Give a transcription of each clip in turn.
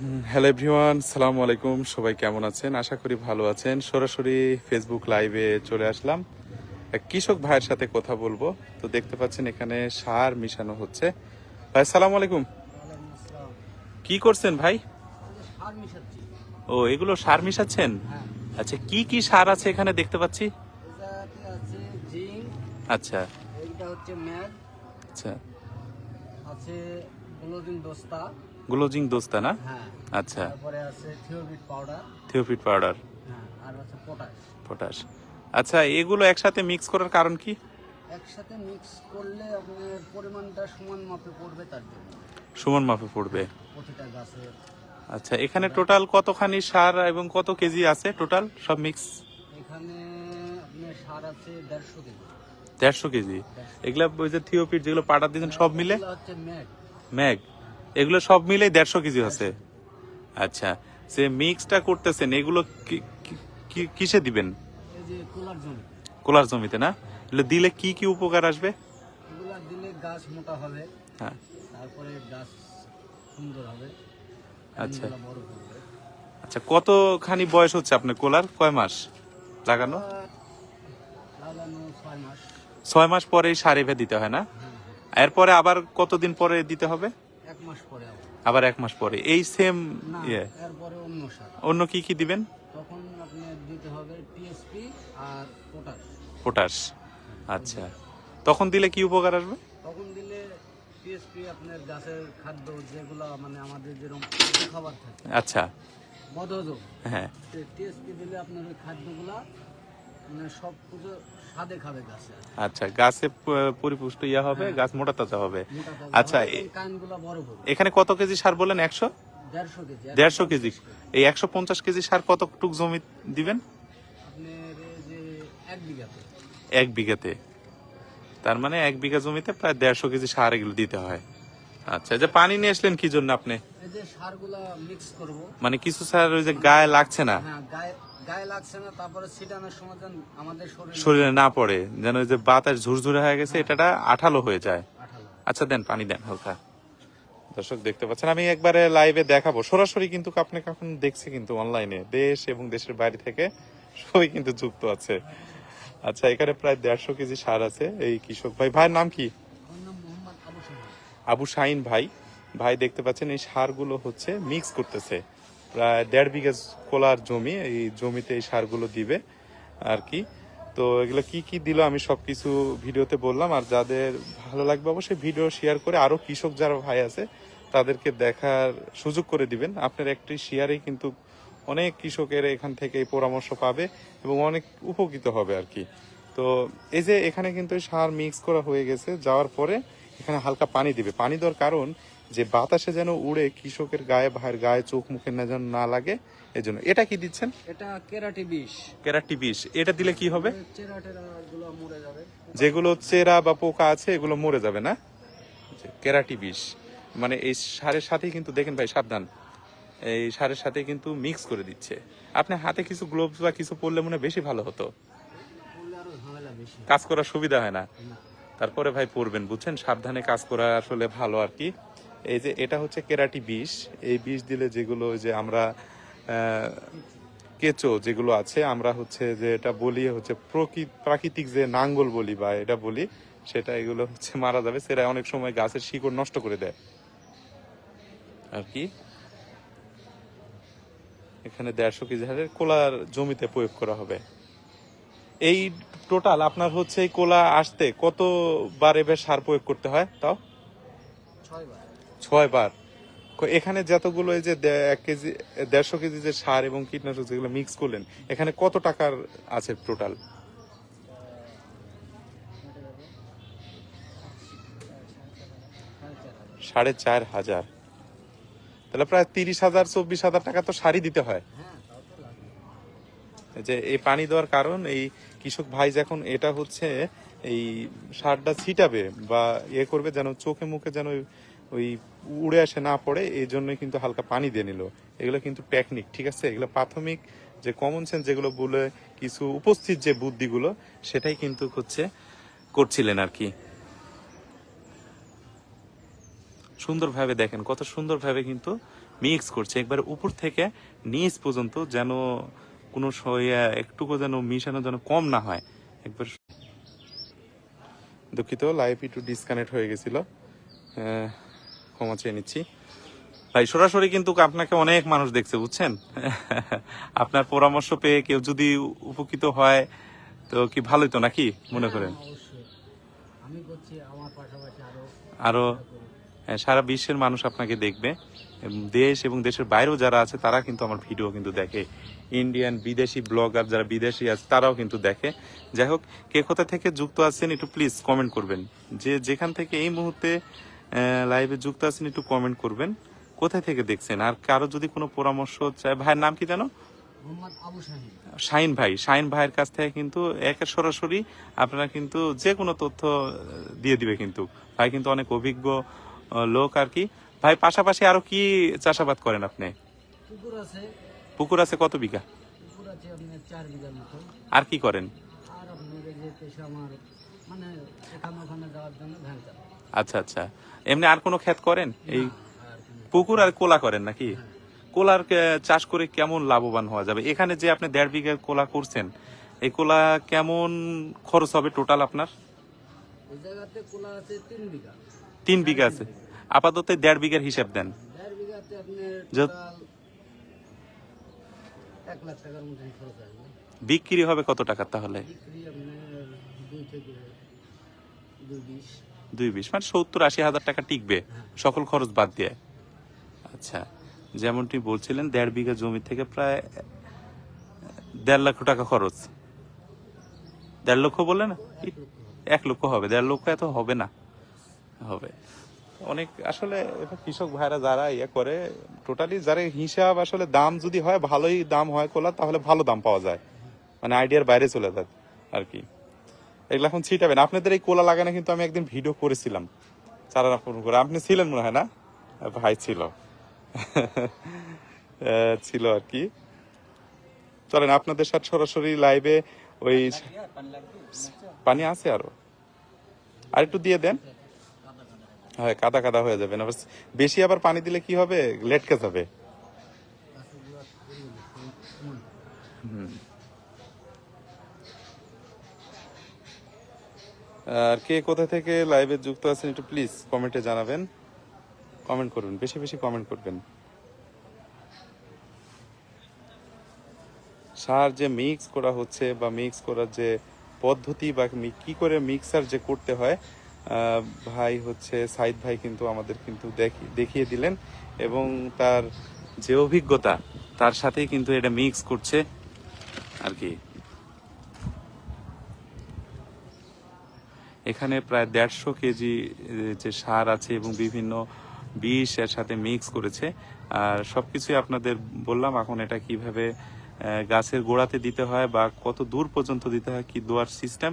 Hello everyone সালাম আলাইকুম সবাই কেমন আছেন? আশা করি ভালো আছেন। সরাসরি ফেসবুক লাইভে চলে আসলাম। এক কৃষক ভাইয়ের সাথে কথা বলব। তো দেখতে পাচ্ছেন এখানে সার মিশানো হচ্ছে। ভাই সালাম আলাইকুম। কি করছেন ভাই? সার ও এগুলো সার মিশাচ্ছেন? হ্যাঁ। আচ্ছা কি কি সার আছে এখানে দেখতে পাচ্ছি? আচ্ছা। আচ্ছা। আছে দোস্তা গ্লোজিং দোস্তা না? হ্যাঁ। আচ্ছা। তারপরে আছে থিওবিট পাউডার। থিওফিট পাউডার। হ্যাঁ আর আছে পটাশ। পটাশ। আচ্ছা এগুলো একসাথে মিক্স করার কারণ কি? একসাথে মিক্স করলে আপনার পরিমাণটা সমান মাপে পড়বে তার জন্য। সমান মাপে পড়বে। প্রতিটা গাছের আচ্ছা এখানে টোটাল কতখানি সার এবং কত কেজি আছে টোটাল? সব মিক্স? এখানে আপনার সার আছে দেড়শো কেজি। দেড়শো কেজি। এগুলা ওই যে থিওপিট যেগুলো পাটার দিয়েছেন সব মিলে? হচ্ছে ম্যাগ। ম্যাগ। এগুলো সব মিলে দেড়শো কেজি আছে। আচ্ছা সে মিক্সটা করতেছেন এগুলো কিসে দিবেন? কুলার জমি। কোলার জমিতে না? এগুলো দিলে কি কি উপকার আসবে? দিলে গাছ মোটা হবে হ্যাঁ। তারপরে গাছ সুন্দর হবে আচ্ছা। আচ্ছা কতখানি বয়স হচ্ছে আপনার কোলার? কয় মাস লাগানো? ছয় মাস। পরেই সার দিতে হয় না? এরপরে আবার কতদিন পরে দিতে হবে? মাস পরে আবার। এক মাস পরে। এই সেম ইয়ে। এরপরে অন্য সার অন্য কি কি দিবেন? তখন আপনি দিতে হবে টিএসপি আর পটাশ পটাশ আচ্ছা। তখন দিলে কি উপকার আসবে? তখন দিলে টিএসপি আপনার গাছের খাদ্য যেগুলো মানে আমাদের যেরকম খাবার থাকে। আচ্ছা। বদহজম হ্যাঁ। টিএসপি দিলে আপনার ওই খাদ্যগুলা মানে সব কিছু আচ্ছা গাছে পরিপুষ্ট ইয়া হবে গাছ মোটা তাজা হবে। আচ্ছা এখানে কত কেজি সার বলেন? একশো? দেড়শো কেজি এই একশো পঞ্চাশ কেজি সার কতটুক জমি দিবেন? এক বিঘাতে। তার মানে এক বিঘা জমিতে প্রায় দেড়শো কেজি সার এগুলো দিতে হয়। আচ্ছা যে পানি নিয়ে আসলেন কি জন্য আপনি? এই যে সারগুলা মিক্স করব। মানে কিছু সার ওই যে গায়ে লাগছে না? হ্যাঁ গায়ে লাগছে না তারপরে ছিটানোর সময় যেন আমাদের শরীরে শরীরে না পড়ে যেন ওই যে বাতাস ঝুরঝুরে হয়ে গেছে এটা আঠালো হয়ে যায়। আচ্ছা দেন পানি দেন হালকা। দর্শক দেখতে পাচ্ছেন আমি একবারে লাইভে দেখাবো। সরাসরি কিন্তু আপনাকে এখন দেখছি কিন্তু অনলাইনে দেশ এবং দেশের বাইরে থেকে সবাই কিন্তু যুক্ত আছে। আচ্ছা এখানে প্রায় দেড়শো কেজি সার আছে। এই কৃষক ভাই ভাইয়ের নাম কি? আবু শাহিন। ভাই। ভাই দেখতে পাচ্ছেন এই সারগুলো হচ্ছে মিক্স করতেছে। প্রায় দেড় বিঘা কোলার জমি, এই জমিতে এই সারগুলো দিবে আর কি। তো এগুলো কি কি দিল আমি সবকিছু ভিডিওতে বললাম। আর যাদের ভালো লাগবে অবশ্যই ভিডিও শেয়ার করে আরও কৃষক যারা ভাই আছে, তাদেরকে দেখার সুযোগ করে দিবেন। আপনার একটি শেয়ারেই কিন্তু অনেক কৃষকের এখান থেকে পরামর্শ পাবে এবং অনেক উপকৃত হবে আর কি। তো এই যে এখানে কিন্তু সার মিক্স করা হয়ে গেছে, যাওয়ার পরে এখানে হালকা পানি দিবে। পানি দেওয়ার কারণ যে বাতাসে যেন উড়ে কৃষকের গায়ে ভাইয়ের গায়ে চোখ মুখে না যেন না লাগে এজন্য। এটা কি দিচ্ছেন? এটা কেরাটি বিষ। কেরাটি বিষ। এটা দিলে কি হবে? যেগুলো চেরা বা পোকা আছে এগুলো মরে যাবে না? কেরাটি বিষ। মানে এই সারের সাথে কিন্তু দেখেন ভাই সাবধান। এই সারের সাথে কিন্তু মিক্স করে দিচ্ছে। আপনি হাতে কিছু গ্লোভস বা কিছু পরলে মনে হয় বেশি ভালো হতো। করলে আরও ঝামেলা বেশি। কাজ করার সুবিধা হয় না। না। তারপরে ভাই পড়বেন বুঝছেন? সাবধানে কাজ করা আসলে ভালো আর কি। এই যে এটা হচ্ছে কেরাটি বিষ। এই বিষ দিলে যেগুলো যে আমরা কেঁচো যেগুলো আছে, আমরা হচ্ছে যে এটা বলি হচ্ছে প্রকৃত প্রাকৃতিক যে নাঙ্গল বলি বা এটা বলি, সেটা এগুলো হচ্ছে মারা যাবে। সেটা অনেক সময় গাছের শিকড় নষ্ট করে দেয়। আর কি? এখানে দেড়শো কেজি হারে কোলার জমিতে প্রয়োগ করা হবে। এই টোটাল আপনার হচ্ছে এই কোলা আসতে কতবার এবার সার প্রয়োগ করতে হয় তাও? ছয় বার। এখানে যতগুলো এই যে এক কেজি, দেড়শো কেজি যে সার এবং কীটনাশক যেগুলো মিক্স করলেন, এখানে কত টাকার আছে টোটাল সাড়ে চার হাজার। তাহলে প্রায় তিরিশ হাজার, চব্বিশ হাজার টাকা তো সারই দিতে হয়। যে এই পানি দেওয়ার কারণ, এই কৃষক ভাই যখন এটা হচ্ছে, এই সারটা ছিটাবে বা ইয়ে করবে যেন চোখে মুখে যেন ওই উড়ে আসে না পড়ে, এই জন্যই কিন্তু হালকা পানি দিয়ে নিল। এগুলো কিন্তু টেকনিক ঠিক আছে? এগুলো প্রাথমিক যে কমন সেন্স যেগুলো বলে কিছু উপস্থিত যে বুদ্ধিগুলো, সেটাই কিন্তু হচ্ছে করছিলেন আর কি। সুন্দরভাবে দেখেন, কত সুন্দরভাবে কিন্তু মিক্স করছে। একবার উপর থেকে নিচ পর্যন্ত যেন কোনো একটুকু যেন মিশানো যেন কম না হয়। একবার দুঃখিত লাইভ একটু ডিসকানেক্ট হয়ে গেছিল। ক্ষমা চেয়ে নিচ্ছি। ভাই সরাসরি কিন্তু আপনাকে অনেক মানুষ দেখছে বুঝছেন? আপনার পরামর্শ পেয়ে কেউ যদি উপকৃত হয় তো কি ভালোই তো নাকি মনে করেন? আরও হ্যাঁ, সারা বিশ্বের মানুষ আপনাকে দেখবে। দেশ এবং দেশের বাইরেও যারা আছে তারা কিন্তু আমার ভিডিও কিন্তু দেখে। ইন্ডিয়ান বিদেশি ব্লগার যারা বিদেশি আছে তারাও কিন্তু দেখে। যাই হোক কে কোথা থেকে যুক্ত আছেন একটু প্লিজ কমেন্ট করবেন। যে যেখান থেকে এই মুহূর্তে লাইভে যুক্ত আছেন একটু কমেন্ট করবেন। কোথায় থেকে দেখছেন? আর কারও যদি কোনো পরামর্শ চায় ভাইয়ের নাম কি জানো শাহিন। ভাই। শাইন ভাইয়ের কাছ থেকে কিন্তু একের সরাসরি আপনারা কিন্তু যে কোনো তথ্য দিয়ে দিবে কিন্তু। ভাই কিন্তু অনেক অভিজ্ঞ লোক আর কি। ভাই পাশাপাশি আরও কি চাষাবাদ করেন আপনি? পুকুর আছে। কত বিঘা? আর কি করেন? আর আপনার যে পেশা আমার মানে এখানে ওখানে যাওয়ার জন্য ভ্যান চালায়। আচ্ছা আচ্ছা। এমনি আর কোনো ক্ষেত করেন? এই পুকুর আর কোলা করেন নাকি? কোলার চাষ করে কেমন লাভবান হওয়া যাবে? এখানে যে আপনি দেড় বিঘা কোলা করছেন এই কোলা কেমন খরচ হবে টোটাল আপনার? তিন বিঘা। আছে। আপাতত দেড় বিঘার হিসাব দেন। বিক্রি হবে কত টাকা তাহলে? দুই বিশ মানে সত্তর আশি হাজার টাকা টিকবে, সকল খরচ বাদ দিয়ে। আচ্ছা যেমনটি বলছিলেন, দেড় বিঘা জমি থেকে প্রায় দেড় লক্ষ টাকা খরচ। দেড় লক্ষ বললেন না? এক লক্ষ হবে, দেড় লক্ষ এত হবে না। হবে। অনেক, আসলে কৃষক ভাইরা যারা ইয়ে করে টোটালি যারা হিসাব আসলে দাম যদি হয়, ভালোই দাম হয় কোলা তাহলে ভালো দাম পাওয়া যায়। মানে আইডিয়ার বাইরে চলে যায় আর কি। এগুলো এখন ছিটাবেন। আপনাদের এই কোলা লাগানো কিন্তু আমি একদিন ভিডিও করেছিলাম। চারা রোপণ করে। আপনি ছিলেন মনে হয় না? ভাই ছিল। ছিল আর কি। চলেন আপনাদের সাথে সরাসরি লাইভে ওই পানি আছে আরও। আর একটু দিয়ে দেন। হ্যাঁ কাদা কাদা হয়ে যাবে। না বেশি আবার পানি দিলে কি হবে? লেটকে যাবে। হুম। আর কে কোথা থেকে লাইভে যুক্ত আছেন একটু প্লিজ কমেন্টে জানাবেন। কমেন্ট করবেন বেশি বেশি কমেন্ট করবেন। সার যে মিক্স করা হচ্ছে বা মিক্স করার যে পদ্ধতি বা কি করে মিক্সার যে করতে হয় ভাই হচ্ছে সাইদ ভাই কিন্তু আমাদের কিন্তু দেখি- দেখিয়ে দিলেন এবং তার যে অভিজ্ঞতা, তার সাথেই কিন্তু এটা মিক্স করছে আর কি। এখানে প্রায় দেড়শো কেজি যে সার আছে এবং বিভিন্ন বিষ এর সাথে মিক্স করেছে। আর সব কিছুই আপনাদের বললাম, এখন এটা কীভাবে গাছের গোড়াতে দিতে হয় বা কত দূর পর্যন্ত দিতে হয়, কি দোয়ার সিস্টেম,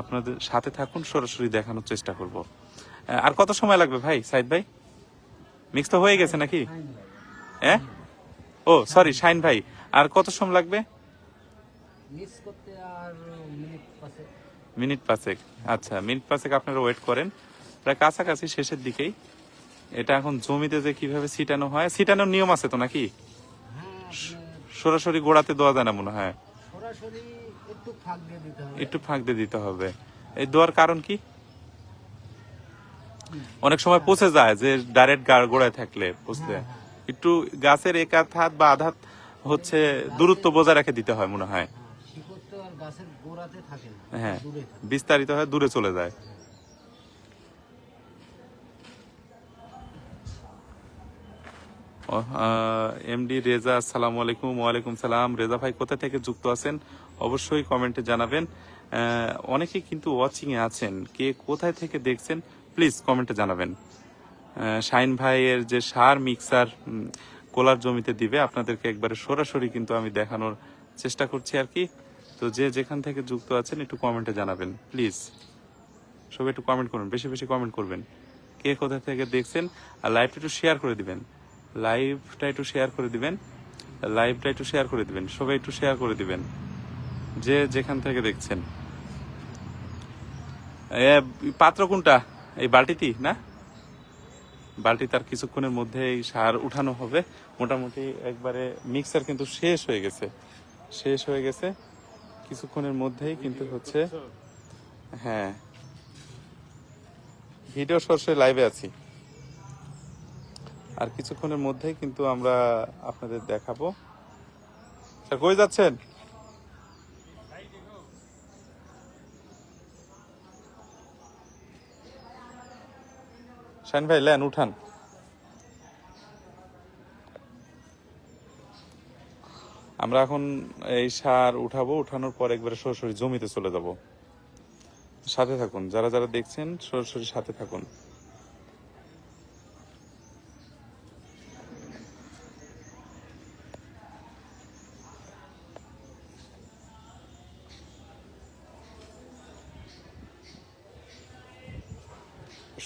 আপনাদের সাথে থাকুন, সরাসরি দেখানোর চেষ্টা করব। আর কত সময় লাগবে ভাই, সাইদ ভাই? মিক্স তো হয়ে গেছে নাকি? হ্যাঁ ও, সরি, শাইন ভাই, আর কত সময় লাগবে? মিক্স করতে মিনিট পাঁচেক। আচ্ছা মিনিট পাঁচেক আপনারা ওয়েট করেন। প্রায় কাছাকাছি শেষের দিকেই। এটা এখন জমিতে যে কীভাবে ছিটানো হয় ছিটানোর নিয়ম আছে তো নাকি? হ্যাঁ সরাসরি গোড়াতে দেওয়া যায় না মনে হয়। একটু ফাঁক দিয়ে দিতে হবে। এই দেওয়ার কারণ কি? অনেক সময় পচে যায় যে ডাইরেক্ট গোড়ায় থাকলে বুঝলে? একটু গাছের এক হাত হাত বা আধাত হচ্ছে দূরত্ব বজায় রেখে দিতে হয় মনে হয় হ্যাঁ। গাছের গোড়াতে থাকে না হ্যাঁ বিস্তারিত হয় দূরে চলে যায়। এমডি রেজা আসসালামু আলাইকুম ওয়ালাইকুম সালাম। রেজা ভাই কোথা থেকে যুক্ত আছেন? অবশ্যই কমেন্টে জানাবেন। আহ, অনেকেই কিন্তু ওয়াচিং এ আছেন। কে কোথায় থেকে দেখছেন প্লিজ কমেন্টে জানাবেন। শাইন ভাইয়ের যে সার মিক্সার কোলার জমিতে দিবে আপনাদেরকে একবারে সরাসরি কিন্তু আমি দেখানোর চেষ্টা করছি আর কি। তো যে যেখান থেকে যুক্ত আছেন, একটু কমেন্টে জানাবেন প্লিজ সবাই একটু কমেন্ট করুন, বেশি বেশি কমেন্ট করবেন। কে কোথা থেকে দেখছেন, আর লাইভটা একটু শেয়ার করে দিবেন। লাইভটা একটু শেয়ার করে দিবেন লাইভটা একটু শেয়ার করে দিবেন, সবাই একটু শেয়ার করে দিবেন। যে যেখান থেকে দেখছেন। পাত্র কোনটা? এই বালতিটি, না? বালতি তার কিছুক্ষণের মধ্যেই সার উঠানো হবে। মোটামুটি একবারে মিক্সার কিন্তু শেষ হয়ে গেছে। শেষ হয়ে গেছে। কিছুক্ষণের মধ্যেই কিন্তু হচ্ছে হ্যাঁ। ভিডিও সরাসরি লাইভে আছি। আর কিছুক্ষণের মধ্যেই কিন্তু আমরা আপনাদের দেখাবো। স্যার, কই যাচ্ছেন? শাইন ভাই, লেন, উঠান। আমরা এখন এই সার উঠাবো, উঠানোর পর একবারে সরাসরি জমিতে চলে যাব। সাথে থাকুন, যারা যারা দেখছেন সরাসরি সাথে থাকুন।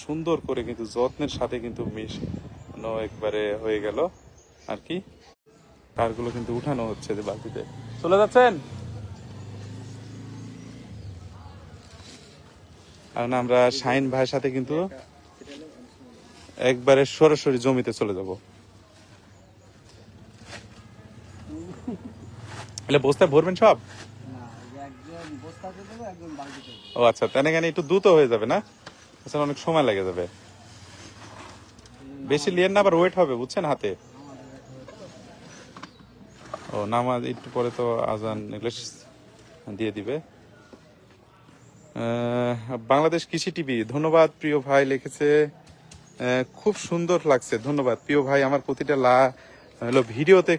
সুন্দর করে কিন্তু যত্নের সাথে কিন্তু মিশানো একবারে হয়ে গেল। আর কি? তারগুলো কিন্তু উঠানো হচ্ছে যে বালতিতে। চলে যাচ্ছেন? এখন আমরা শাইন ভাইয়ের সাথে কিন্তু একবারে সরাসরি জমিতে চলে যাব। তাহলে বস্তায় ভরবেন সব? ও আচ্ছা তেনে কেন একটু দ্রুত হয়ে যাবে না? আচ্ছা অনেক সময় লেগে যাবে। বেশি লিয়েন না, আবার ওয়েট হবে, বুঝছেন হাতে? ও, নামাজ একটু পরে তো আজান এগুলো দিয়ে দিবে। বাংলাদেশ কৃষি টিভি, ধন্যবাদ প্রিয় ভাই লিখেছে খুব সুন্দর লাগছে, ধন্যবাদ। প্রিয় ভাই, আমার প্রতিটা লা, হলো ভিডিওতে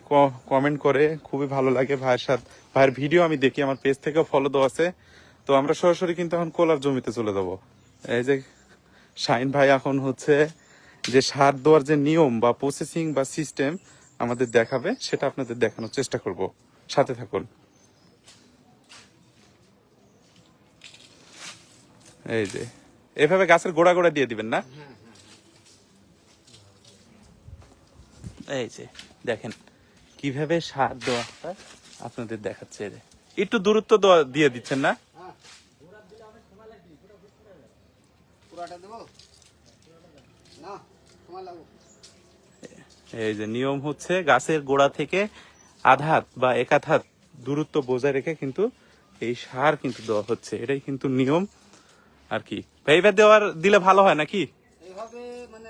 কমেন্ট করে, খুবই ভালো লাগে ভাইয়ের সাথে, ভাইয়ের ভিডিও আমি দেখি, আমার পেজ থেকেও ফলো দেওয়া আছে। তো আমরা সরাসরি কিন্তু এখন কোলার জমিতে চলে যাব। এই যে শাইন ভাই এখন হচ্ছে যে সার দেওয়ার যে নিয়ম বা প্রসেসিং বা সিস্টেম আমাদের দেখাবে, সেটা আপনাদের দেখানোর চেষ্টা করব। সাথে থাকুন। এই যে, এভাবে গাছের গোড়া গোড়া দিয়ে দিবেন না? এই যে, দেখেন কীভাবে সার দেওয়া আপনাদের দেখাচ্ছে। একটু দূরত্ব দিয়ে দিচ্ছেন না? পুরাটা দেবো? না সময় লাগবে। এই যে নিয়ম হচ্ছে গাছের গোড়া থেকে আধা হাত বা এক আধ হাত দূরত্ব বজায় রেখে কিন্তু এই সার কিন্তু দেওয়া হচ্ছে। এটাই কিন্তু নিয়ম। আর কি? এইবার দেওয়ার দিলে ভালো হয় নাকি? মানে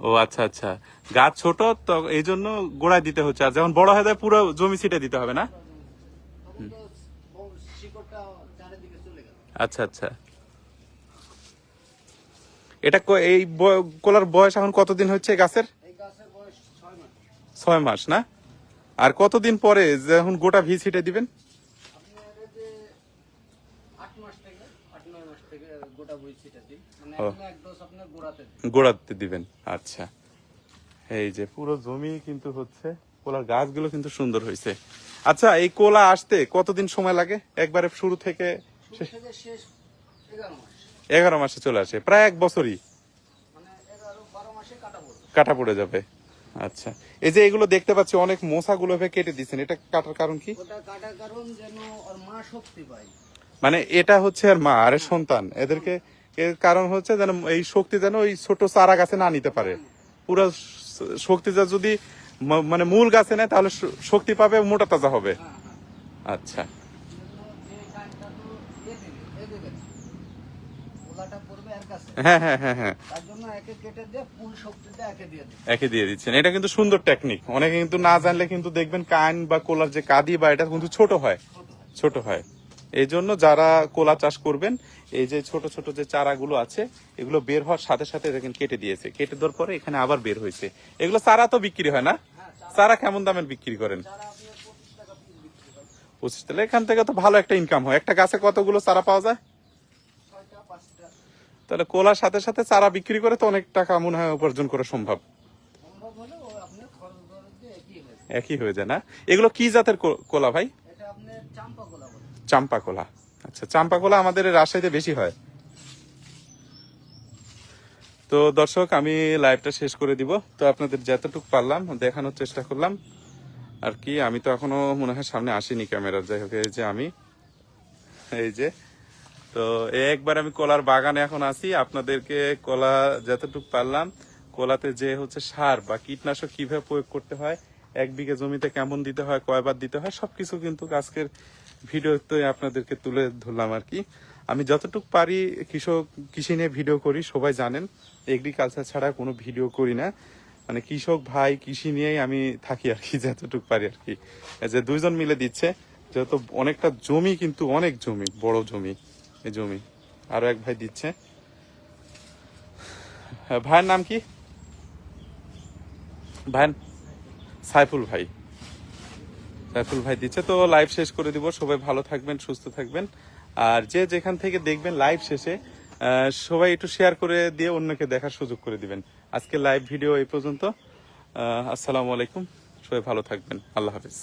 ও আচ্ছা আচ্ছা। গাছ ছোট তো এই জন্য গোড়ায় দিতে হচ্ছে। আর যখন বড় হয়ে যায় পুরো জমি ছিটে দিতে হবে না? আচ্ছা আচ্ছা। এটা এই গোলার বয়স এখন কতদিন হচ্ছে গাছের? ছয় মাস। না? আর কতদিন পরে যখন গোটা ভি ছিটে দিবেন? মানে আপনার গোড়াতে দিবেন। আচ্ছা। এই যে পুরো জমি কিন্তু হচ্ছে কোলার গাছগুলো কিন্তু সুন্দর হয়েছে। আচ্ছা এই কোলা আসতে কতদিন সময় লাগে? একবারে শুরু থেকে শুরু থেকে শেষ এগারো মাসে চলে আসে প্রায় এক বছরই। কাটা পড়ে যাবে। আচ্ছা। এই যে এগুলো দেখতে পাচ্ছি অনেক মশাগুলো কেটে দিচ্ছেন। এটা কাটার কারণ কি? মানে এটা হচ্ছে আর মা আর সন্তান। এদেরকে এর কারণ হচ্ছে যেন এই শক্তি যেন ওই ছোট চারা গাছে না নিতে পারে। পুরো শক্তিটা যদি মানে মূল গাছে নেয় তাহলে শক্তি পাবে মোটা তাজা হবে। হ্যাঁ হ্যাঁ। আচ্ছা। একে দিয়ে ফুল শক্তিটা একে দিয়ে দিচ্ছেন। এটা কিন্তু সুন্দর টেকনিক অনেকে কিন্তু না জানলে কিন্তু দেখবেন কান বা কোলার যে কাদি বা এটা কিন্তু ছোট হয়। ছোট হয়। এই জন্য যারা কোলা চাষ করবেন এই যে ছোট ছোট যে চারাগুলো আছে এগুলো বের হওয়ার সাথে সাথে দেখেন কেটে দিয়েছে। কেটে দেওয়ার পরে এখানে আবার বের হয়েছে। এগুলো চারা তো বিক্রি হয় না? চারা। কেমন দামের বিক্রি করেন? পঁচিশ টাকা এখান থেকে তো ভালো একটা ইনকাম হয়। একটা গাছে কতগুলো চারা পাওয়া যায়? তাহলে কোলার সাথে সাথে চারা বিক্রি করে তো অনেক টাকা মনে হয় উপার্জন করা সম্ভব। একই হয়ে যায় না? এগুলো কি জাতের কোলা ভাই? চাম্পা কোলা। আচ্ছা চাম্পা কোলা আমাদের রাজশাহীতে বেশি হয়। তো দর্শক, আমি লাইভটা শেষ করে দিব। তো আপনাদের যতটুকু পারলাম, দেখানোর চেষ্টা করলাম। আর কি, আমি তো এখনও মনে হয় সামনে আসিনি ক্যামেরার। যাই হোক, এই যে আমি, এই যে তো একবার আমি কলার বাগানে এখন আছি। আপনাদেরকে কলা যতটুকু পারলাম, কলাতে যে হচ্ছে সার বা কীটনাশক কীভাবে প্রয়োগ করতে হয়, এক বিঘে জমিতে কেমন দিতে হয়, কয়বার দিতে হয়, সবকিছু কিন্তু আজকের ভিডিওতে আপনাদেরকে তুলে ধরলাম আর কি। আমি যতটুকু পারি কৃষক, কৃষি নিয়ে ভিডিও করি, সবাই জানেন এগ্রিকালচার ছাড়া কোনো ভিডিও করি না। মানে কৃষক ভাই, কৃষি নিয়েই আমি থাকি আর কি, যতটুকু পারি আর কি। যে দুইজন মিলে দিচ্ছে, যেহেতু অনেকটা জমি কিন্তু অনেক জমি, বড় জমি। এই জমি। আরও এক ভাই দিচ্ছে। হ্যাঁ, ভাইয়ের নাম কি? ভাই সাইফুল ভাই। সাইফুল ভাই দিচ্ছে। তো লাইভ শেষ করে দিব। সবাই ভালো থাকবেন সুস্থ থাকবেন। আর যে যেখান থেকে দেখবেন লাইভ শেষে সবাই একটু শেয়ার করে দিয়ে অন্যকে দেখার সুযোগ করে দিবেন। আজকে লাইভ ভিডিও এই পর্যন্ত। আসসালামু আলাইকুম। সবাই ভালো থাকবেন। আল্লাহ হাফিজ।